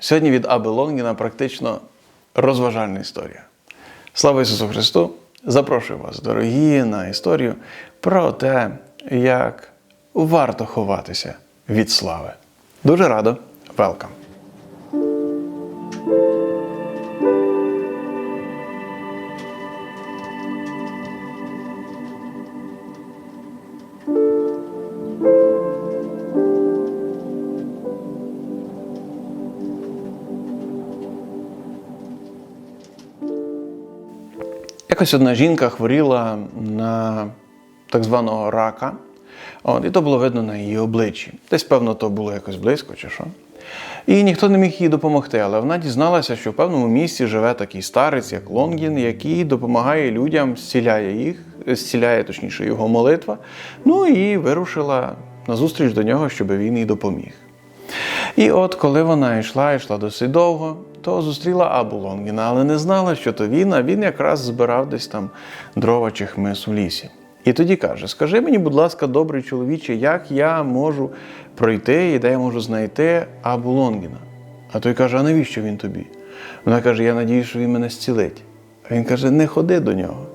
Сьогодні від Аби Лонгіна практично розважальна історія. Слава Ісусу Христу! Запрошую вас, дорогі, на історію про те, як варто ховатися від слави. Дуже радо, велкам! Якось одна жінка хворіла на так званого рака, От, і то було видно на її обличчі. Десь, певно, то було якось близько чи що. І ніхто не міг їй допомогти, але вона дізналася, що в певному місці живе такий старець, як Лонгін, який допомагає людям, зціляє їх, зціляє точніше його молитва. Ну і вирушила на зустріч до нього, щоб він їй допоміг. І от коли вона йшла, йшла досить довго, то зустріла Абу Лонгіна, але не знала, що то він, а він якраз збирав десь там дрова чи хмис у лісі. І тоді каже: Скажи мені, будь ласка, добрий чоловіче, як я можу пройти і де я можу знайти Абу Лонгіна? А той каже: А навіщо він тобі? Вона каже: Я надію, що він мене зцілить. А він каже: Не ходи до нього.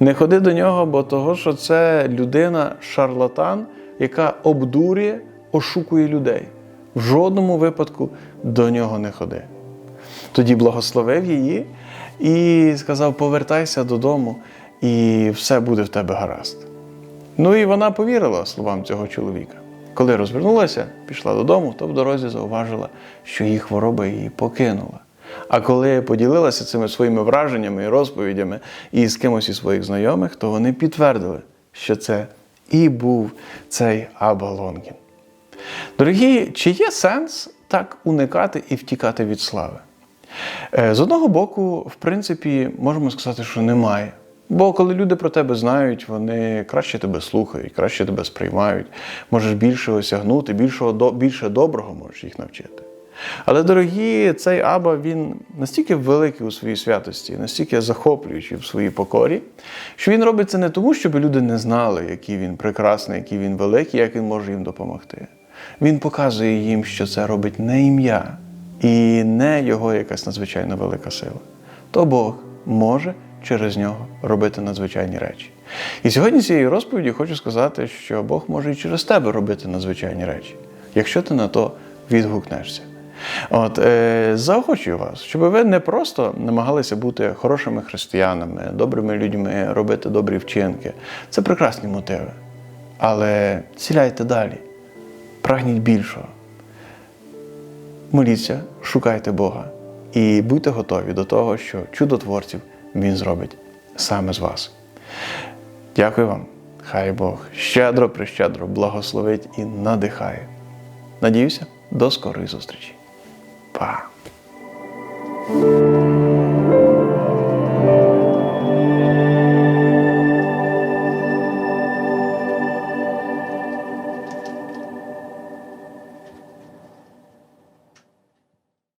Не ходи до нього, бо того, що це людина шарлатан, яка обдурює, ошукує людей. В жодному випадку до нього не ходи. Тоді благословив її і сказав: повертайся додому, і все буде в тебе гаразд. Ну і вона повірила словам цього чоловіка. Коли розвернулася, пішла додому, то в дорозі зауважила, що її хвороба її покинула. А коли поділилася цими своїми враженнями і розповідями і з кимось із своїх знайомих, то вони підтвердили, що це і був цей Аба Лонгін. Дорогі, чи є сенс так уникати і втікати від слави? Е, З одного боку, в принципі, можемо сказати, що немає. Бо коли люди про тебе знають, вони краще тебе слухають, краще тебе сприймають, можеш більше осягнути, більшого, більше доброго можеш їх навчити. Але, дорогі, цей Аба він настільки великий у своїй святості, настільки захоплюючий в своїй покорі, що він робить це не тому, щоб люди не знали, який він прекрасний, який він великий, як він може їм допомогти. Він показує їм, що це робить не ім'я і не його якась надзвичайно велика сила. То Бог може через нього робити надзвичайні речі. І сьогодні цією розповіді хочу сказати, що Бог може і через тебе робити надзвичайні речі, якщо ти на то відгукнешся. От, е, Заохочую вас, щоб ви не просто намагалися бути хорошими християнами, добрими людьми, робити добрі вчинки. Це прекрасні мотиви. Але ціляйте далі, прагніть більшого. Моліться, шукайте Бога і будьте готові до того, що чудотворців Він зробить саме з вас. Дякую вам. Хай Бог щедро прищедро благословить і надихає. Надіюся, до скорої зустрічі. Па!